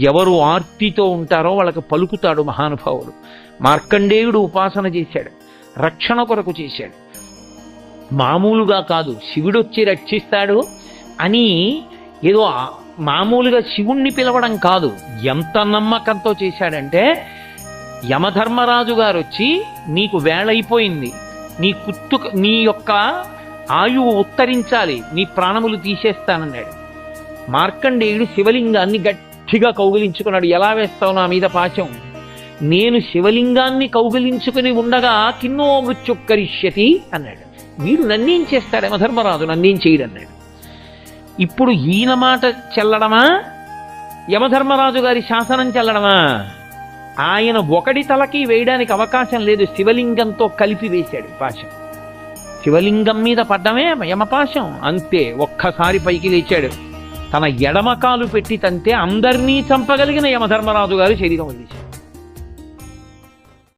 ఎవరు ఆర్తితో ఉంటారో వాళ్ళకి పలుకుతాడు మహానుభావుడు. మార్కండేయుడు ఉపాసన చేశాడు. రక్షణ కొరకు చేశాడు. మామూలుగా కాదు శివుడు వచ్చి రక్షిస్తాడు అని ఏదో మామూలుగా శివుణ్ణి పిలవడం కాదు. ఎంత నమ్మకంతో చేశాడంటే యమధర్మరాజు గారు వచ్చి నీకు వేళైపోయింది నీ కుత్తు నీ యొక్క ఆయువు ఉత్తరించాలి. నీ ప్రాణములు తీసేస్తానన్నాడు. మార్కండేయుడు శివలింగాన్ని గట్టి గట్టిగా కౌగిలించుకున్నాడు. ఎలా వేస్తావు నా మీద పాచం? నేను శివలింగాన్ని కౌగిలించుకుని ఉండగా కిన్నో మృత్యుక్కరిష్యతి అన్నాడు. వీడు నన్నేం చేస్తాడు? యమధర్మరాజు నన్నేం చేయడు అన్నాడు. ఇప్పుడు ఈయన మాట చెల్లడమా? యమధర్మరాజు గారి శాసనం చెల్లడమా? ఆయన ఒకటి తలకి వేయడానికి అవకాశం లేదు. శివలింగంతో కలిపి వేశాడు పాశం. శివలింగం మీద పడ్డమే యమపాశం. అంతే ఒక్కసారి పైకి లేచాడు. తన ఎడమకాలు పెట్టి తంతే అందరినీ చంపగలిగిన యమధర్మరాజు గారు శరీరం వదిలేశారు